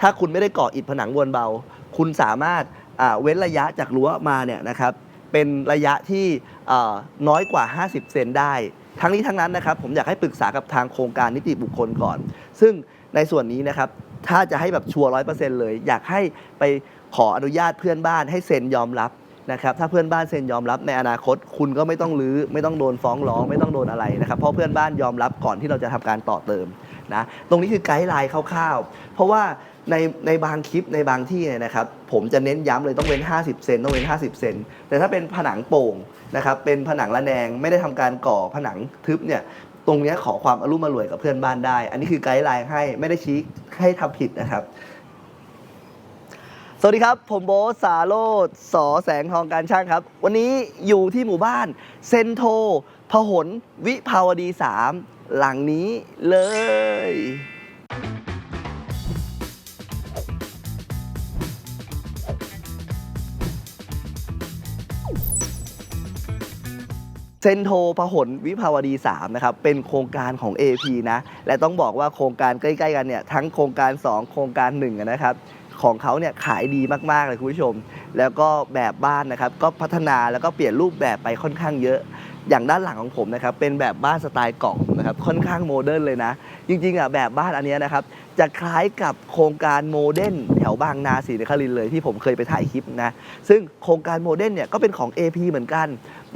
ถ้าคุณไม่ได้ก่ออิฐผนังวลเบา คุณสามารถเว้นระยะจากรั้วมาเนี่ยนะครับเป็นระยะที่น้อยกว่า 50 เซนได้ ทั้งนี้ทั้งนั้นนะครับผมอยากให้ปรึกษากับทางโครงการนิติบุคคลก่อน ซึ่งในส่วนนี้นะครับถ้าจะให้แบบชัวร์ร้อยเปอร์เซ็นต์เลย อยากให้ไปขออนุญาตเพื่อนบ้านให้เซ็นยอมรับนะครับถ้าเพื่อนบ้านเซ็นยอมรับในอนาคต คุณก็ไม่ต้องรื้อไม่ต้องโดนฟ้องร้อง ไม่ต้องโดนอะไรนะครับเพราะเพื่อนบ้านยอมรับก่อนที่เราจะทำการต่อเติมนะตรงนี้คือไกด์ไลน์คร่าวๆ เพราะว่า ในในบางคลิปในบางที่เนี่ยนะครับผมจะเน้นย้ำเลยต้องเว้น 50 เซนต้องเว้น 50 เซนแต่ถ้าเป็นผนังโป่งนะครับเป็นผนังระแนงไม่ได้ทำการก่อผนังทึบเนี่ยตรงนี้ขอความอรุ่มอร่วยกับเพื่อนบ้านได้ อันนี้คือไกด์ไลน์ให้ไม่ได้ชี้ให้ทำผิดนะครับ สวัสดีครับ ผมโบทสาโรดสอแสงทองการช่างครับ วันนี้อยู่ที่หมู่บ้านเซนโทพหลวิภาวดี 3 หลังนี้เลย ซนโทพหลวิภาวดี 3 นะครับ เป็นโครงการของ AP นะ และต้องบอกว่าโครงการใกล้ๆกันเนี่ย ทั้งโครงการ 2 โครงการ 1 นะครับ ของเขาเนี่ยขายดีมาก ๆ เลยคุณผู้ชม แล้วก็แบบบ้านนะครับ ก็พัฒนาแล้วก็เปลี่ยนรูปแบบไปค่อนข้างเยอะ อย่างด้านหลังของผมนะครับ เป็นแบบบ้านสไตล์เกาะนะครับ ค่อนข้างโมเดิร์นเลยนะ จริงๆอะแบบบ้านอันนี้นะครับ จะคล้ายกับโครงการโมเดิร์นแถวบางนาศรีนครินเลยที่ผมเคยไปถ่ายคลิปนะ ซึ่งโครงการโมเดิร์นเนี่ยก็เป็นของ AP เหมือนกัน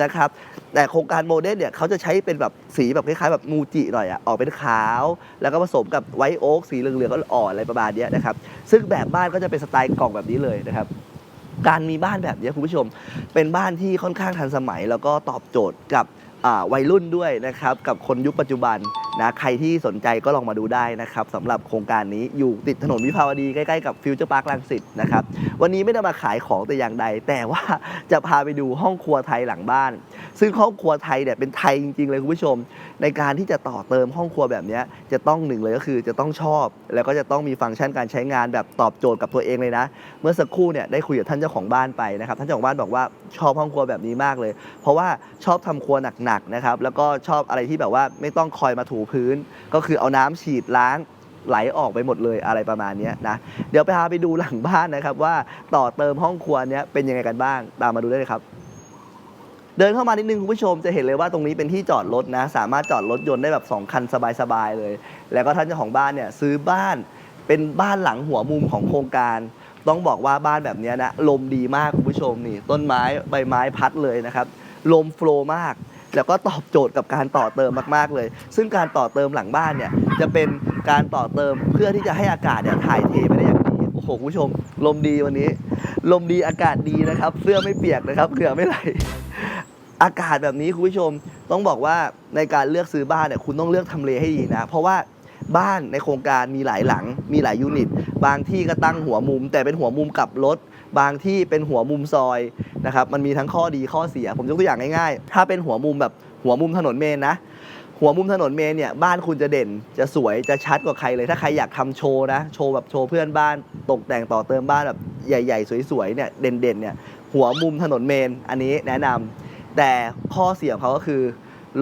นะครับ แต่โครงการโมเดลเนี่ยเขาจะใช้เป็นแบบสีแบบคล้ายๆแบบมูจิหน่อยอะออกเป็นขาว แล้วก็ผสมกับไวท์โอ๊กสีเหลืองๆอ่อนๆอะไรประมาณนี้นะครับ ซึ่งแบบบ้านก็จะเป็นสไตล์กล่องแบบนี้เลยนะครับการมีบ้านแบบนี้คุณผู้ชม เป็นบ้านที่ค่อนข้างทันสมัย แล้วก็ตอบโจทย์กับวัยรุ่นด้วยนะครับ กับคนยุคปัจจุบัน นะใครที่สนใจก็ลองมาดูได้นะครับสำหรับโครงการนี้อยู่ติดถนนวิภาวดีใกล้ๆกับฟิวเจอร์พาร์คลังสิตนะครับวันนี้ไม่ได้มาขายของแต่อย่างใด แต่ว่าจะพาไปดูห้องครัวไทยหลังบ้าน ซึ่งห้องครัวไทยเนี่ยเป็นไทยจริงๆเลยคุณผู้ชม ในการที่จะต่อเติมห้องครัวแบบนี้จะต้องหนึ่งเลยก็คือจะต้องชอบ แล้วก็จะต้องมีฟังก์ชันการใช้งานแบบตอบโจทย์กับตัวเองเลยนะ เมื่อสักครู่เนี่ยได้คุยกับท่านเจ้าของบ้านไปนะครับท่านเจ้าของบ้านบอกว่าชอบห้องครัวแบบนี้มากเลย เพราะว่าชอบทำครัวหนักๆนะครับแล้วก็ชอบอะไรที่แบบว่าไม่ต้องคอยมาถูพื้น ก็คือเอาน้ำฉีดล้างไหลออกไปหมดเลยอะไรประมาณนี้นะ เดี๋ยวไปพาไปดูหลังบ้านนะครับ ว่าต่อเติมห้องครัวเนี้ยเป็นยังไงกันบ้าง ตามมาดูได้เลยครับ เดินเข้ามานิดนึงคุณผู้ชมจะเห็นเลยว่าตรงนี้เป็นที่จอดรถนะ สามารถจอดรถยนต์ได้แบบ 2 คันสบายๆเลย แล้วก็ท่านเจ้าของบ้านเนี่ยซื้อบ้านเป็นบ้านหลังหัวมุมของโครงการ ต้องบอกว่าบ้านแบบนี้นะลมดีมากคุณผู้ชมนี่ต้นไม้ใบไม้พัดเลยนะครับลมโฟล์มาก แล้วก็ตอบโจทย์กับการต่อเติมมาก ๆเลย ซึ่งการต่อเติมหลังบ้านเนี่ยจะเป็นการต่อเติมเพื่อที่จะให้อากาศเนี่ยถ่ายเทไปได้อย่างดีโอ้โหคุณผู้ชม ลมดีวันนี้ ลมดีอากาศดีนะครับ เสื้อไม่เปียกนะครับเหงื่อไม่ไหลอากาศแบบนี้คุณผู้ชมต้องบอกว่าในการเลือกซื้อบ้านเนี่ยคุณต้องเลือกทำเลให้ดีนะ เพราะว่าบ้านในโครงการมีหลายหลัง มีหลายยูนิต บางที่ก็ตั้งหัวมุม แต่เป็นหัวมุมกลับรถ บางที่เป็นหัวมุมซอยนะครับมันมีทั้งข้อดีข้อเสีย ผมยกตัวอย่างง่ายๆ ถ้าเป็นหัวมุมแบบหัวมุมถนนเมนนะ หัวมุมถนนเมนเนี่ยบ้านคุณจะเด่นจะสวยจะชัดกว่าใครเลย ถ้าใครอยากทำโชว์นะโชว์แบบโชว์เพื่อนบ้านตกแต่งต่อเติมบ้านแบบใหญ่ ๆ สวยๆเนี่ยเด่นๆเนี่ยหัวมุมถนนเมนอันนี้แนะนำแต่ข้อเสียของเขาก็คือ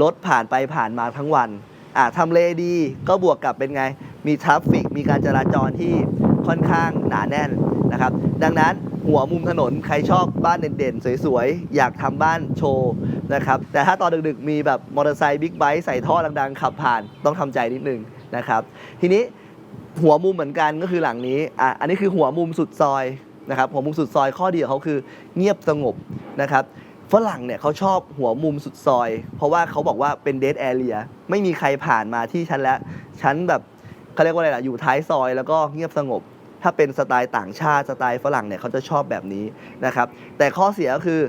รถผ่านไปผ่านมาทั้งวันอ่าทำเลดีก็บวกกับเป็นไง มีทราฟฟิก มีการจราจรที่ค่อนข้างหนาแน่นนะครับ ดังนั้น หัวมุมถนน ใครชอบบ้านเด่นๆ สวยๆ อยากทำบ้านโชว์นะครับ แต่ถ้าตอนดึกๆ มีแบบมอเตอร์ไซค์บิ๊กไบค์ใส่ท่อดังๆ ขับผ่านต้องทำใจนิดนึงนะครับ ทีนี้หัวมุมเหมือนกันก็คือหลังนี้อะอันนี้คือหัวมุมสุดซอยนะครับหัวมุมสุดซอยข้อดีของเขาคือเงียบสงบนะครับฝรั่งเนี่ยเขาชอบหัวมุมสุดซอย เพราะว่าเขาบอกว่าเป็นเด d แอเรียไม่มีใครผ่านมาที่ฉันแล้วฉันแบบเขาเรียกว่าอะไรล่ะอยู่ท้ายซอยแล้วก็เงียบสงบ ถ้าเป็นสไตล์ต่างชาติสไตล์ฝรั่งเนี่ยเขาจะชอบแบบนี้นะครับ แต่ข้อเสียก็คือ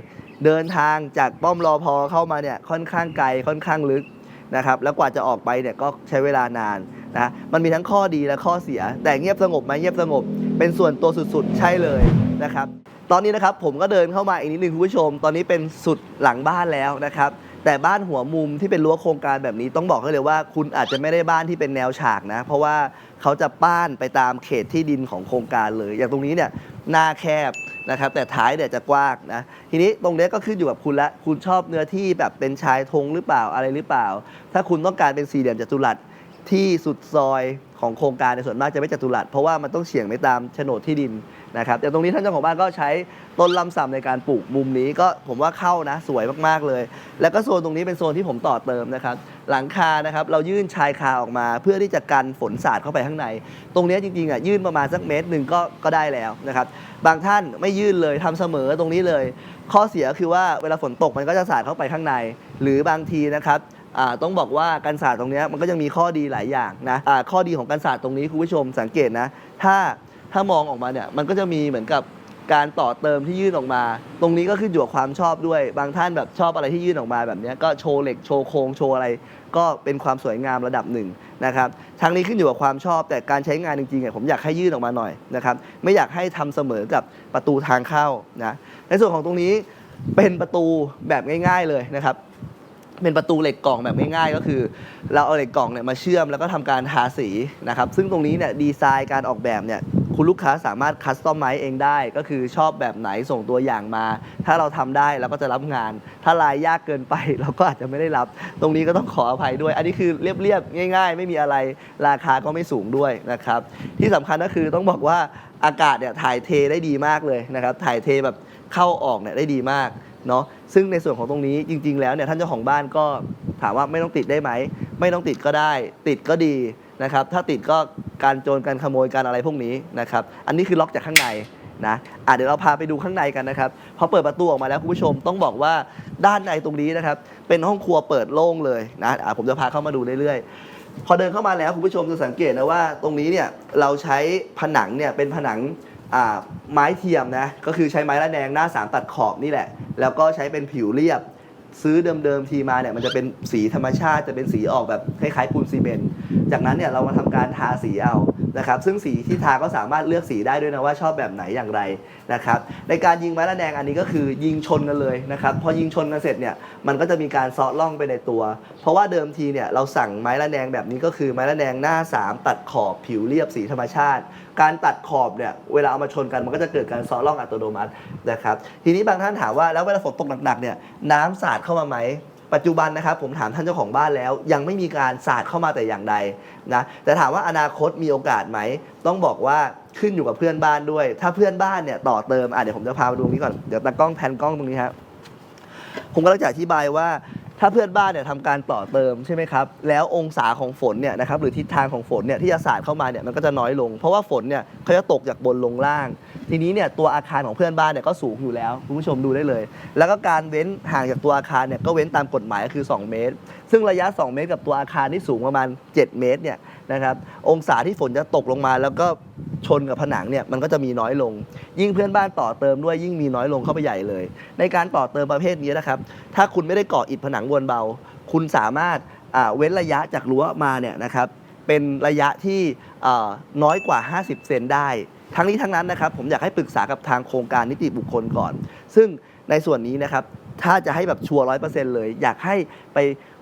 เดินทางจากป้อมรอพอเข้ามาเนี่ยค่อนข้างไกลค่อนข้างลึกนะครับ แล้วกว่าจะออกไปเนี่ยก็ใช้เวลานานนะมันมีทั้งข้อดีและข้อเสีย แต่เงียบสงบไหมเงียบสงบ เป็นส่วนตัวสุดๆ ใช่เลยนะครับ ตอนนี้นะครับผมก็เดินเข้ามาอีกนิดนึงคุณผู้ชม ตอนนี้เป็นสุดหลังบ้านแล้วนะครับ แต่บ้านหัวมุมที่เป็นรั้วโครงการแบบนี้ต้องบอกให้เลยว่า คุณอาจจะไม่ได้บ้านที่เป็นแนวฉากนะ เพราะว่าเขาจะป้านไปตามเขตที่ดินของโครงการเลย อย่างตรงนี้เนี่ยหน้าแคบนะครับแต่ท้ายเนี่ยจะกว้างนะทีนี้ตรงนี้ก็ขึ้นอยู่กับคุณละคุณชอบเนื้อที่แบบเป็นชายธงหรือเปล่าอะไรหรือเปล่า ถ้าคุณต้องการเป็นสี่เหลี่ยมจัตุรัสที่สุดซอยของโครงการในส่วนมากจะไม่จัตุรัสเพราะว่ามันต้องเฉียงไปตามโฉนดที่ดิน นะครับแต่ตรงนี้ท่านเจ้าของบ้านก็ใช้ต้นลำซำในการปลูกมุมนี้ก็ผมว่าเข้านะสวยมากๆเลย แล้วก็โซนตรงนี้เป็นโซนที่ผมต่อเติมนะครับหลังคานะครับเรายื่นชายคาออกมา เพื่อที่จะกันฝนสาดเข้าไปข้างใน ตรงนี้จริงๆอะยื่นประมาณสักเมตรหนึ่งก็ก็ได้แล้วนะครับบางท่านไม่ยื่นเลยทำเสมอตรงนี้เลย ข้อเสียคือว่าเวลาฝนตกมันก็จะสาดเข้าไปข้างใน หรือบางทีนะครับต้องบอกว่ากันศาสตร์ตรงนี้มันก็ยังมีข้อดีหลายอย่างนะอ่าข้อดีของกันศาสตร์ตรงนี้คุณผู้ชมสังเกตนะ ถ้า ถ้ามองออกมาเนี่ยมันก็จะมีเหมือนกับการต่อเติมที่ยื่นออกมา ตรงนี้ก็ขึ้นอยู่กับความชอบด้วย บางท่านแบบชอบอะไรที่ยื่นออกมาแบบนี้ก็โชว์เหล็กโชว์โครงโชว์อะไร ก็เป็นความสวยงามระดับหนึ่งนะครับทางนี้ขึ้นอยู่กับความชอบแต่การใช้งานจริงๆอะผมอยากให้ยื่นออกมาหน่อยนะครับไม่อยากให้ทำเสมอกับประตูทางเข้านะในส่วนของตรงนี้เป็นประตูแบบง่าย ๆเลยนะครับ เป็นประตูเหล็กกล่องแบบง่ายๆ ก็คือ เราเอาเหล็กกล่องเนี่ยมาเชื่อมแล้วก็ทำการทาสีนะครับ ซึ่งตรงนี้เนี่ยดีไซน์การออกแบบเนี่ยคุณลูกค้าสามารถคัสตอมไมซ์เองได้ ก็คือชอบแบบไหนส่งตัวอย่างมา ถ้าเราทำได้เราก็จะรับงาน ถ้าลายยากเกินไป เราก็อาจจะไม่ได้รับ ตรงนี้ก็ต้องขออภัยด้วย อันนี้คือเรียบๆง่าย ๆ ไม่มีอะไรราคาก็ไม่สูงด้วยนะครับ ที่สำคัญก็คือต้องบอกว่าอากาศเนี่ยถ่ายเทได้ดีมากเลยนะครับถ่ายเทแบบเข้าออกเนี่ยได้ดีมาก เนาะซึ่งในส่วนของตรงนี้จริง ๆ แล้วเนี่ยท่านเจ้าของบ้านก็ถามว่าไม่ต้องติดได้ไหม ไม่ต้องติดก็ได้ ติดก็ดีนะครับ ถ้าติดก็การโจรการขโมยการอะไรพวกนี้นะครับ อันนี้คือล็อกจากข้างในนะอะเดี๋ยวเราพาไปดูข้างในกันนะครับ พอเปิดประตูออกมาแล้วคุณผู้ชมต้องบอกว่าด้านในตรงนี้นะครับ เป็นห้องครัวเปิดโล่งเลยนะอะผมจะพาเข้ามาดูเรื่อยๆ พอเดินเข้ามาแล้วคุณผู้ชมจะสังเกตนะว่า ตรงนี้เนี่ยเราใช้ผนังเนี่ยเป็นผนัง ไม้เทียมนะก็คือใช้ไม้ระแนงหน้าสามตัดขอบนี่แหละ แล้วก็ใช้เป็นผิวเรียบ ซื้อเดิมๆทีมาเนี่ยมันจะเป็นสีธรรมชาติจะเป็นสีออกแบบคล้ายๆปูนซีเมนต์จากนั้นเนี่ยเรามาทำการทาสีเอา นะครับ ซึ่งสีที่ทาก็สามารถเลือกสีได้ด้วยนะว่าชอบแบบไหนอย่างไรนะครับ ในการยิงไม้ระแนงอันนี้ก็คือยิงชนกันเลยนะครับ พอยิงชนกันเสร็จเนี่ยมันก็จะมีการซอล่องไปในตัว เพราะว่าเดิมทีเนี่ยเราสั่งไม้ระแนงแบบนี้ก็คือไม้ระแนงหน้า 3 ตัดขอบผิวเรียบสีธรรมชาติ การตัดขอบเนี่ยเวลาเอามาชนกันมันก็จะเกิดการซอล่องอัตโนมัตินะครับ ทีนี้บางท่านถามว่าแล้วเวลาฝนตกหนักๆเนี่ยน้ำสาดเข้ามาไหม ปัจจุบันนะครับผมถามท่านเจ้าของบ้านแล้ว ยังไม่มีการสาดเข้ามาแต่อย่างใดนะแต่ถามว่าอนาคตมีโอกาสไหม ต้องบอกว่าขึ้นอยู่กับเพื่อนบ้านด้วย ถ้าเพื่อนบ้านเนี่ยต่อเติมอะเดี๋ยวผมจะพาไปดูนี้ก่อนเดี๋ยวตากล้องแพนกล้องตรงนี้ครับผมก็จะอธิบายว่า ถ้าเพื่อนบ้านเนี่ยทำการต่อเติมใช่ไหมครับ แล้วองศาของฝนเนี่ยนะครับหรือทิศทางของฝนเนี่ยที่จะสาดเข้ามาเนี่ยมันก็จะน้อยลง เพราะว่าฝนเนี่ยเขาจะตกจากบนลงล่าง ทีนี้เนี่ยตัวอาคารของเพื่อนบ้านเนี่ยก็สูงอยู่แล้วคุณผู้ชมดูได้เลย แล้วก็การเว้นห่างจากตัวอาคารเนี่ยก็เว้นตามกฎหมายก็คือ 2 เมตร ซึ่งระยะ 2 เมตรกับตัวอาคารที่สูงประมาณ 7 เมตรเนี่ยนะครับองศาที่ฝนจะตกลงมา แล้วก็ชนกับผนังเนี่ยมันก็จะมีน้อยลง ยิ่งเพื่อนบ้านต่อเติมด้วยยิ่งมีน้อยลงเข้าไปใหญ่เลย ในการต่อเติมประเภทนี้นะครับ ถ้าคุณไม่ได้ก่ออิฐผนังมวลเบา คุณสามารถเว้นระยะจากรั้วมาเนี่ยนะครับเป็นระยะที่น้อยกว่า 50 เซนได้ ทั้งนี้ทั้งนั้นนะครับผมอยากให้ปรึกษากับทางโครงการนิติบุคคลก่อน ซึ่งในส่วนนี้นะครับถ้าจะให้แบบชัวร์ร้อยเปอร์เซ็นต์เลย อยากให้ไป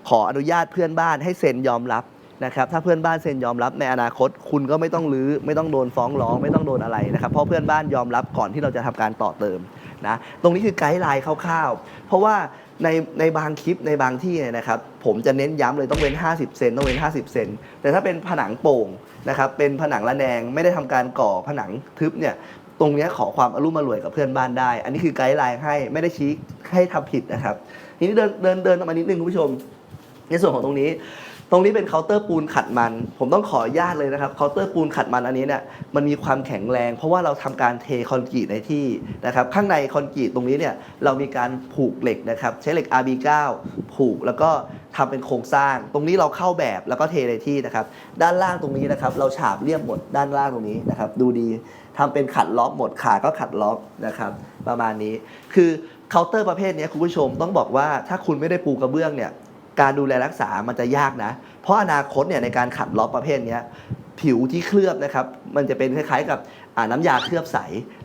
ขออนุญาตเพื่อนบ้านให้เซ็นยอมรับนะครับถ้าเพื่อนบ้านเซ็นยอมรับในอนาคต คุณก็ไม่ต้องรื้อไม่ต้องโดนฟ้องร้องไม่ต้องโดนอะไรนะครับเพราะเพื่อนบ้านยอมรับก่อนที่เราจะทำการต่อเติมนะตรงนี้คือไกด์ไลน์คร่าวๆ เพราะว่าในในบางคลิปในบางที่เนี่ยนะครับผมจะเน้นย้ำเลยต้องเว้น 50 เซนต้องเว้น 50 เซนแต่ถ้าเป็นผนังโป่งนะครับเป็นผนังระแนงไม่ได้ทำการก่อผนังทึบเนี่ยตรงนี้ขอความอรมณ์มารวยกับเพื่อนบ้านได้ อันนี้คือไกด์ไลน์ให้ไม่ได้ชี้ให้ทำผิดนะครับทีนี้เดินเดินเดินออกมานิดนึงคุณผู้ชม ในส่วนของตรงนี้ ตรงนี้เป็นเคาน์เตอร์ปูนขัดมัน ผมต้องขออนุญาตเลยนะครับเคาน์เตอร์ปูนขัดมันอันนี้เนี่ยมันมีความแข็งแรง เพราะว่าเราทำการเทคอนกรีตในที่นะครับข้างในคอนกรีตตรงนี้เนี่ยเรามีการผูกเหล็กนะครับใช้เหล็ก RB9 ผูกแล้วก็ทำเป็นโครงสร้าง ตรงนี้เราเข้าแบบแล้วก็เทในที่นะครับด้านล่างตรงนี้นะครับเราฉาบเรียบหมดด้านล่างตรงนี้นะครับดูดีทำเป็นขัดล็อกหมดขาก็ขัดล็อกนะครับประมาณนี้ คือเคาน์เตอร์ประเภทนี้คุณผู้ชมต้องบอกว่าถ้าคุณไม่ได้ปูกระเบื้องเนี่ย การดูแลรักษามันจะยากนะ เพราะอนาคตเนี่ยในการขัดล็อกประเภทนี้ผิวที่เคลือบนะครับ มันจะเป็นคล้ายๆกับน้ำยาเคลือบใส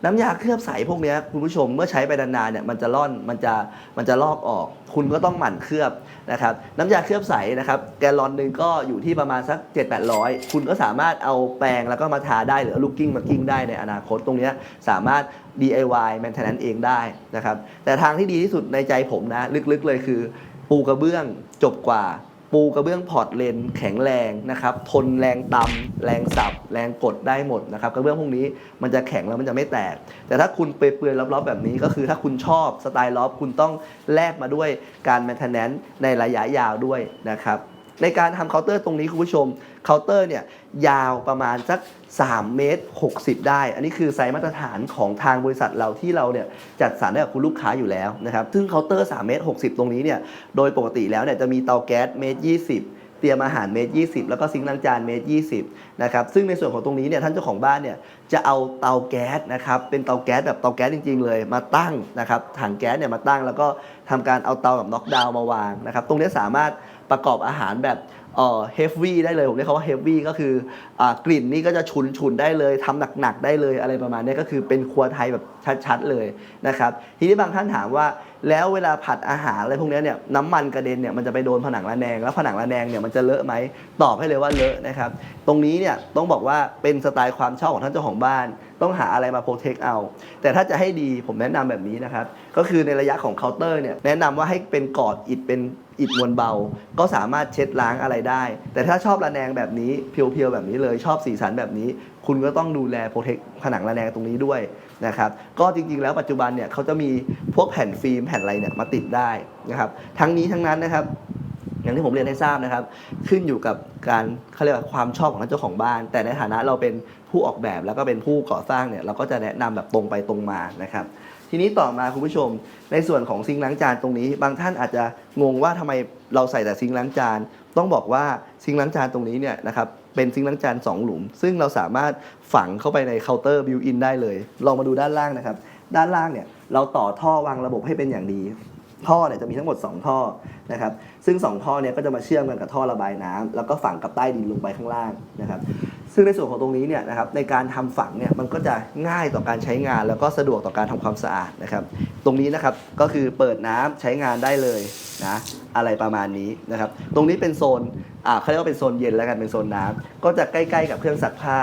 น้ำยาเคลือบใสพวกนี้คุณผู้ชมเมื่อใช้ไปนานๆเนี่ยมันจะร่อนมันจะมันจะลอกออก คุณก็ต้องหมั่นเคลือบนะครับน้ำยาเคลือบใสนะครับแกลลอนหนึ่งก็อยู่ที่ประมาณสัก 7 8 0 0 คุณก็สามารถเอาแปรงแล้วก็มาทาได้หรือลูกกิ้งมากิ้งได้ในอนาคตตรงนี้สามารถ DIY maintenance เองได้นะครับแต่ทางที่ดีที่สุดในใจผมนะลึกๆเลยคือ ปูกระเบื้องจบกว่า ปูกระเบื้องพอร์ตเลนแข็งแรงนะครับ ทนแรงตำแรงสับ แรงกดได้หมดนะครับกระเบื้องพวกนี้มันจะแข็งแล้วมันจะไม่แตก แต่ถ้าคุณเปลือยๆรอบๆแบบนี้ก็คือถ้าคุณชอบสไตล์ล็อบคุณต้องแลกมาด้วยการแมนเทนแนนในระยะยาวด้วยนะครับ ในการทำเคาน์เตอร์ตรงนี้คุณผู้ชมเคาน์เตอร์เนี่ยยาวประมาณสัก 3 เมตร 60 ได้ อันนี้คือไซส์มาตรฐานของทางบริษัทเราที่เราเนี่ยจัดสรรให้กับคุณลูกค้าอยู่แล้วนะครับซึ่งเคาน์เตอร์ 3 เมตร 60 ตรงนี้เนี่ยโดยปกติแล้วเนี่ยจะมีเตาแก๊สเมตร 20เตรียมอาหารเมตร 20 แล้วก็ซิงค์ล้างจานเมตร 20 นะครับ ซึ่งในส่วนของตรงนี้เนี่ยท่านเจ้าของบ้านเนี่ยจะเอาเตาแก๊สนะครับ เป็นเตาแก๊สแบบเตาแก๊สจริง ๆ เลยมาตั้งนะครับ ถังแก๊สเนี่ยมาตั้งแล้วก็ทำการเอาเตาแบบน็อกดาวน์มาวางนะครับ ตรงนี้สามารถ ประกอบอาหารแบบเอ่อเฮฟวี่ได้เลยผมเรียกเขาว่าเฮฟวี่ก็คืออกลิ่นนี่ก็จะฉุนฉุนได้เลยทำหนักๆได้เลยอะไรประมาณนี้ก็คือเป็นครัวไทยแบบชัดๆเลยนะครับทีนี้บางท่านถามว่าแล้วเวลาผัดอาหารอะไรพวกนี้เนี่ยน้ำมันกระเด็นเนี่ยมันจะไปโดนผนังระแนง แล้วผนังระแนงเนี่ยมันจะเลอะไหมตอบให้เลยว่าเลอะนะครับตรงนี้เนี่ยต้องบอกว่าเป็นสไตล์ความชอบของท่านเจ้าของบ้าน ต้องหาอะไรมาโปรเทคเอา แต่ถ้าจะให้ดีผมแนะนำแบบนี้นะครับก็คือในระยะของเคาน์เตอร์เนี่ยแนะนำว่าให้เป็นกอดอิฐเป็น อิฐมวลเบา ก็สามารถเช็ดล้างอะไรได้ แต่ถ้าชอบระแนงแบบนี้เพียวๆแบบนี้เลยชอบสีสันแบบนี้ คุณก็ต้องดูแลโปรเทคผนังระแนงตรงนี้ด้วยนะครับก็จริงๆ แล้วปัจจุบันเนี่ยเขาจะมีพวกแผ่นฟิล์มแผ่นอะไรเนี่ยมาติดได้นะครับทั้งนี้ทั้งนั้นนะครับอย่างที่ผมเรียนให้ทราบนะครับ ขึ้นอยู่กับการเขาเรียกว่าความชอบของท่านเจ้าของบ้าน แต่ในฐานะเราเป็นผู้ออกแบบแล้วก็เป็นผู้ก่อสร้างเนี่ยเราก็จะแนะนำแบบตรงไปตรงมานะครับ ทีนี้ต่อมาคุณผู้ชม ในส่วนของซิงค์ล้างจานตรงนี้ บางท่านอาจจะงงว่าทำไมเราใส่แต่ซิงค์ล้างจาน ต้องบอกว่าซิงค์ล้างจานตรงนี้เนี่ยนะครับเป็นซิงค์ล้างจานสองหลุม ซึ่งเราสามารถฝังเข้าไปในเคาน์เตอร์บิวอินได้เลยลองมาดูด้านล่างนะครับ ด้านล่างเนี่ยเราต่อท่อวางระบบให้เป็นอย่างดี ท่อเนี่ยจะมีทั้งหมด 2 ท่อนะครับซึ่ง 2 ท่อเนี่ยก็จะมาเชื่อมกันกับท่อระบายน้ำแล้วก็ฝังกับใต้ดินลงไปข้างล่างนะครับ ซึ่งในส่วนของตรงนี้เนี่ยนะครับในการทำฝังเนี่ยมันก็จะง่ายต่อการใช้งาน แล้วก็สะดวกต่อการทำความสะอาดนะครับ ตรงนี้นะครับก็คือเปิดน้ำใช้งานได้เลยนะอะไรประมาณนี้นะครับ ตรงนี้เป็นโซน อ่าเขาเรียกว่าเป็นโซนเย็นแล้วกันเป็นโซนน้ำก็จะใกล้ๆกับเครื่องซักผ้า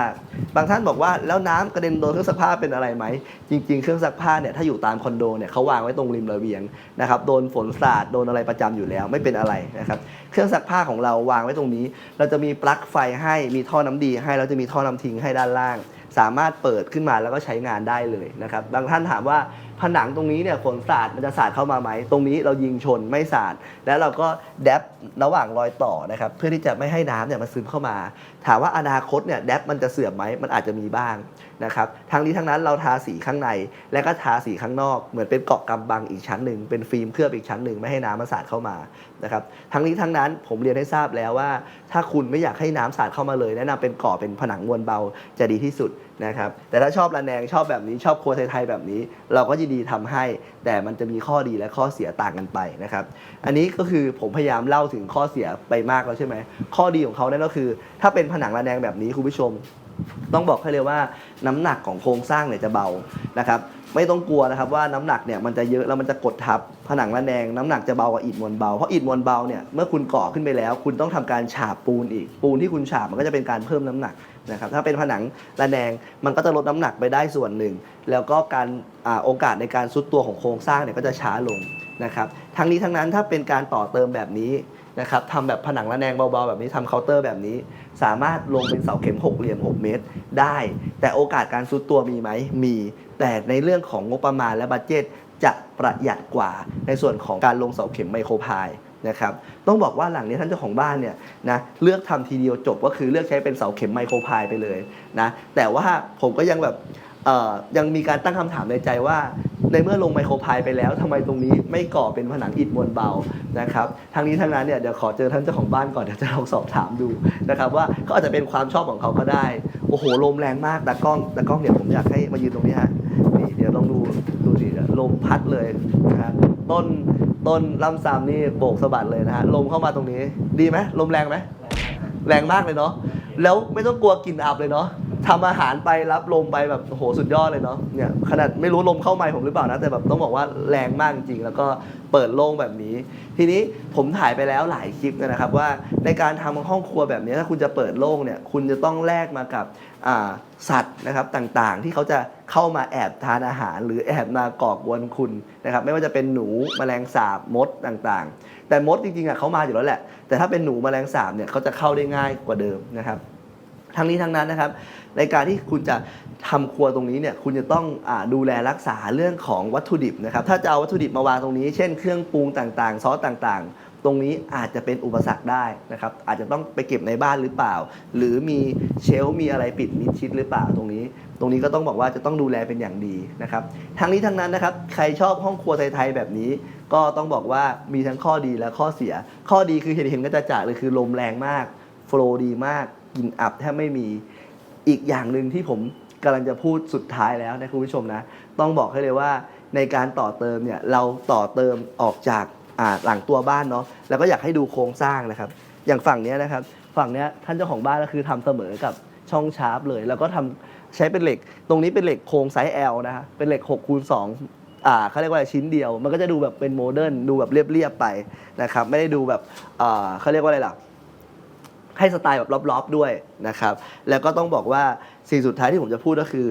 บางท่านบอกว่าแล้วน้ำกระเด็นโดนเครื่องซักผ้าเป็นอะไรไหมจริง ๆ เครื่องซักผ้าเนี่ยถ้าอยู่ตามคอนโดเนี่ยเขาวางไว้ตรงริมระเบียงนะครับโดนฝนสาดโดนอะไรประจำอยู่แล้วไม่เป็นอะไรนะครับเครื่องซักผ้าของเราวางไว้ตรงนี้ เราจะมีปลั๊กไฟให้มีท่อน้ำดีให้เราจะมีท่อน้ำทิ้งให้ด้านล่าง สามารถเปิดขึ้นมาแล้วก็ใช้งานได้เลยนะครับบางท่านถามว่า ผนังตรงนี้เนี่ยฝนสาดมันจะสาดเข้ามาไหม ตรงนี้เรายิงชนไม่สาด แล้วเราก็แดบระหว่างรอยต่อนะครับเพื่อที่จะไม่ให้น้ำเนี่ยมันซึมเข้ามา ถามว่าอนาคตเนี่ยแดบมันจะเสื่อมไหมมันอาจจะมีบ้างนะครับทั้งนี้ทั้งนั้นเราทาสีข้างใน และก็ทาสีข้างนอกเหมือนเป็นเกาะกำบังอีกชั้นหนึ่งเป็นฟิล์มเคลือบอีกชั้นหนึ่งไม่ให้น้ำมันสาดเข้ามา นะครับทั้งนี้ทั้งนั้นผมเรียนให้ทราบแล้วว่า ถ้าคุณไม่อยากให้น้ำสาดเข้ามาเลย แนะนำเป็นก่อเป็นผนังมวลเบาจะดีที่สุดนะครับแต่ถ้าชอบระแนงชอบแบบนี้ชอบครัวไทยๆแบบนี้ เราก็ยินดีทำให้ แต่มันจะมีข้อดีและข้อเสียต่างกันไปนะครับอันนี้ก็คือผมพยายามเล่าถึงข้อเสียไปมากแล้วใช่ไหมข้อดีของเขานั่นก็คือ ถ้าเป็นผนังระแนงแบบนี้คุณผู้ชม ต้องบอกให้เลยว่าน้ำหนักของโครงสร้างเนี่ยจะเบานะครับ ไม่ต้องกลัวนะครับว่าน้ำหนักเนี่ยมันจะเยอะแล้วมันจะกดทับผนังระแนงน้ำหนักจะเบากว่าอิฐมวลเบาเพราะอิฐมวลเบาเนี่ยเมื่อคุณก่อขึ้นไปแล้ว คุณต้องทำการฉาบปูนอีก ปูนที่คุณฉาบมันก็จะเป็นการเพิ่มน้ำหนักนะครับถ้าเป็นผนังระแนงมันก็จะลดน้ำหนักไปได้ส่วนหนึ่ง แล้วก็การอโอกาสในการซุดตัวของโครงสร้างเนี่ยก็จะช้าลงนะครับทั้งนี้ทั้งนั้นถ้าเป็นการต่อเติมแบบนี้ นะครับทำแบบผนังระแนงเบาๆ แบบนี้ทำเคาน์เตอร์แบบนี้ สามารถลงเป็นเสาเข็มหกเหลี่ยม 6 เมตรได้ แต่โอกาสการซุดตัวมีไหมมี แต่ในเรื่องของงบประมาณและบัตเจตจะประหยัดกว่าในส่วนของการลงเสาเข็มไมโครพายนะครับต้องบอกว่าหลังนี้ท่านเจ้าของบ้านเนี่ยนะเลือกทำทีเดียวจบก็คือเลือกใช้เป็นเสาเข็มไมโครพายไปเลยนะแต่ว่าผมก็ยังแบบ ยังมีการตั้งคำถามในใจว่า ในเมื่อลงไมโครพายไปแล้วทำไมตรงนี้ไม่ก่อเป็นผนังอิฐมวลเบานะครับทางนี้ทางนั้นเนี่ยเดี๋ยวขอเจอท่านเจ้าของบ้านก่อนเดี๋ยวจะลองสอบถามดูนะครับว่าเขาอาจจะเป็นความชอบของเขาก็ได้ โอ้โหลมแรงมากตากล้องตากล้องเดี๋ยวผมอยากให้มายืนตรงนี้ฮะนี่เดี๋ยวลองดูดูดิลมพัดเลยนะฮะต้นต้นลำซามนี่โบกสะบัดเลยนะฮะลมเข้ามาตรงนี้ดีไหมลมแรงไหมแรงมากเลยเนาะแล้วไม่ต้องกลัวกลิ่นอับเลยเนาะ ทำอาหารไปรับลมไปแบบโหสุดยอดเลยเนาะเนี่ยขนาดไม่รู้ลมเข้าไมค์ผมหรือเปล่านะแต่แบบต้องบอกว่าแรงมากจริงแล้วก็เปิดโล่งแบบนี้ ทีนี้ผมถ่ายไปแล้วหลายคลิปนะครับว่าในการทำห้องครัวแบบนี้ถ้าคุณจะเปิดโล่งเนี่ยคุณจะต้องแลกมากับสัตว์นะครับต่างๆ ที่เขาจะเข้ามาแอบทานอาหาร หรือแอบมาก่อกวนคุณนะครับไม่ว่าจะเป็นหนูแมลงสาบมดต่างๆ แต่มดจริงๆอะเขามาอยู่แล้วแหละ แต่ถ้าเป็นหนูแมลงสาบเนี่ยเขาจะเข้าได้ง่ายกว่าเดิมนะครับ ทั้งนี้ทั้งนั้นนะครับ ในการที่คุณจะทำครัวตรงนี้เนี่ยคุณจะต้องอดูแลรักษาเรื่องของวัตถุดิบนะครับถ้าจะเอาวัตถุดิบมาวางตรงนี้ เช่นเครื่องปรุงต่างๆ ซอสต่างๆ ตรงนี้อาจจะเป็นอุปสรรคได้นะครับอาจจะต้องไปเก็บในบ้านหรือเปล่า หรือมีเชลมีอะไรปิดมิดชิดหรือเปล่าตรงนี้ ตรงนี้ก็ต้องบอกว่าจะต้องดูแลเป็นอย่างดีนะครับทั้งนี้ทั้งนั้นนะครับใครชอบห้องครัวไทยๆแบบนี้ ก็ต้องบอกว่ามีทั้งข้อดีและข้อเสีย ข้อดีคือเห็นเห็นก็จะจ่าเลยคือลมแรงมากโฟล์ดีมาก กลิ่นอับแทบไม่มีอีกอย่างหนึ่งที่ผมกำลังจะพูดสุดท้ายแล้วนะคุณผู้ชมนะ ต้องบอกให้เลยว่าในการต่อเติมเนี่ยเราต่อเติมออกจากาหลังตัวบ้านเนาะแล้วก็อยากให้ดูโครงสร้างนะครับ อย่างฝั่งนี้นะครับฝั่งนี้ท่านเจ้าของบ้านก็คือทำเสมอกับช่องชาร์ปเลย แล้วก็ทำใช้เป็นเหล็ก ตรงนี้เป็นเหล็กโครงไซส์ L นะฮะเป็นเหล็ก6คูณ2อ่าเขาเรียกว่าอะไรชิ้นเดียว มันก็จะดูแบบเป็นโมเดิร์นดูแบบเรียบๆไปนะครับไม่ได้ดูแบบอ่าเขาเรียกว่าอะไรล่ะ ให้สไตล์แบบรอบๆด้วยนะครับ แล้วก็ต้องบอกว่าสิ่งสุดท้ายที่ผมจะพูดก็คือ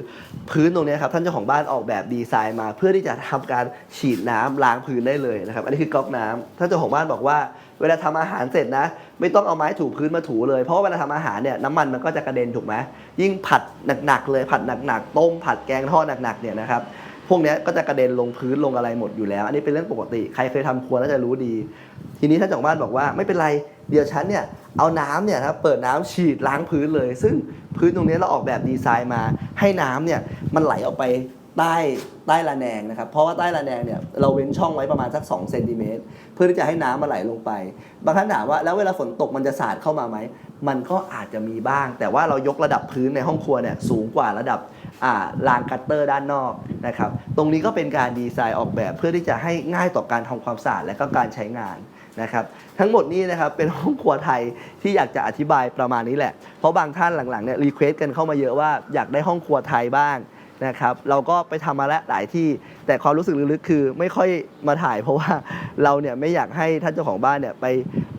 พื้นตรงนี้ครับท่านเจ้าของบ้านออกแบบดีไซน์มา เพื่อที่จะทำการฉีดน้ำล้างพื้นได้เลยนะครับ อันนี้คือก๊อกน้ำท่านเจ้าของบ้านบอกว่า เวลาทำอาหารเสร็จนะ ไม่ต้องเอาไม้ถูพื้นมาถูเลย เพราะว่าเวลาทำอาหารเนี่ยน้ำมันมันก็จะกระเด็นถูกไหมยิ่งผัดหนักๆเลยผัดหนักๆต้มผัดแกงทอดหนักๆเนี่ยนะครับ พวกนี้ก็จะกระเด็นลงพื้นลงอะไรหมดอยู่แล้ว อันนี้เป็นเรื่องปกติ ใครเคยทำครัวน่าจะรู้ดี ทีนี้ท่านเจ้าของบ้านบอกว่าไม่เป็นไรเดี๋ยวฉันเนี่ยเอาน้ำเนี่ยนะครับเปิดน้ำฉีดล้างพื้นเลย ซึ่งพื้นตรงนี้เราออกแบบดีไซน์มาให้น้ำเนี่ยมันไหลออกไปใต้ใต้ระแนงนะครับ เพราะว่าใต้ระแนงเนี่ยเราเว้นช่องไว้ประมาณสัก2เซนติเมตรเพื่อที่จะให้น้ำมันไหลลงไป บางท่านถามว่าแล้วเวลาฝนตกมันจะสาดเข้ามาไหม มันก็อาจจะมีบ้าง แต่ว่าเรายกระดับพื้นในห้องครัวเนี่ยสูงกว่าระดับ รางคัตเตอร์ด้านนอกนะครับตรงนี้ก็เป็นการดีไซน์ออกแบบเพื่อที่จะให้ง่ายต่อการทำความสะอาดและก็การใช้งานนะครับทั้งหมดนี้นะครับเป็นห้องครัวไทยที่อยากจะอธิบายประมาณนี้แหละ เพราะบางท่านหลังๆเนี่ยรีเควสกันเข้ามาเยอะว่าอยากได้ห้องครัวไทยบ้างนะครับเราก็ไปทำมาแล้วหลายที่ แต่ความรู้สึกลึกๆคือไม่ค่อยมาถ่าย เพราะว่าเราเนี่ยไม่อยากให้ท่านเจ้าของบ้านเนี่ยไป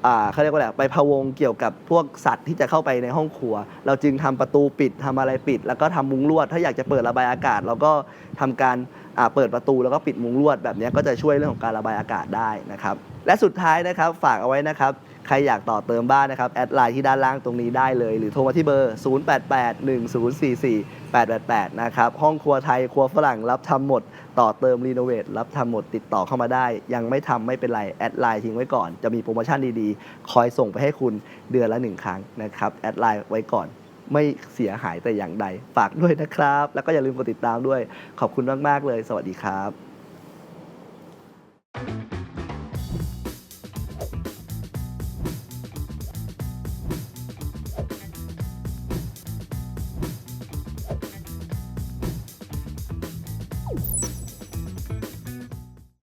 อ่าเขาเรียกว่าอะไรไปพะวงเกี่ยวกับพวกสัตว์ที่จะเข้าไปในห้องครัว เราจึงทำประตูปิดทำอะไรปิด แล้วก็ทำมุ้งลวด ถ้าอยากจะเปิดระบายอากาศ เราก็ทำการอ่าเปิดประตูแล้วก็ปิดมุ้งลวดแบบนี้ก็จะช่วยเรื่องของการระบายอากาศได้นะครับ และสุดท้ายนะครับฝากเอาไว้นะครับ ใครอยากต่อเติมบ้านนะครับ แอดไลน์ที่ด้านล่างตรงนี้ได้เลย หรือโทรมาที่เบอร์ 0881044888 นะครับ ห้องครัวไทยครัวฝรั่งรับทำหมด ต่อเติมรีโนเวทรับทำหมดติดต่อเข้ามาได้ ยังไม่ทำไม่เป็นไร แอดไลน์ทิ้งไว้ก่อน จะมีโปรโมชั่นดีๆ คอยส่งไปให้คุณเดือนละหนึ่งครั้งนะครับ แอดไลน์ไว้ก่อนไม่เสียหายแต่อย่างใด ฝากด้วยนะครับ แล้วก็อย่าลืมกดติดตามด้วย ขอบคุณมาก ๆ เลย สวัสดีครับ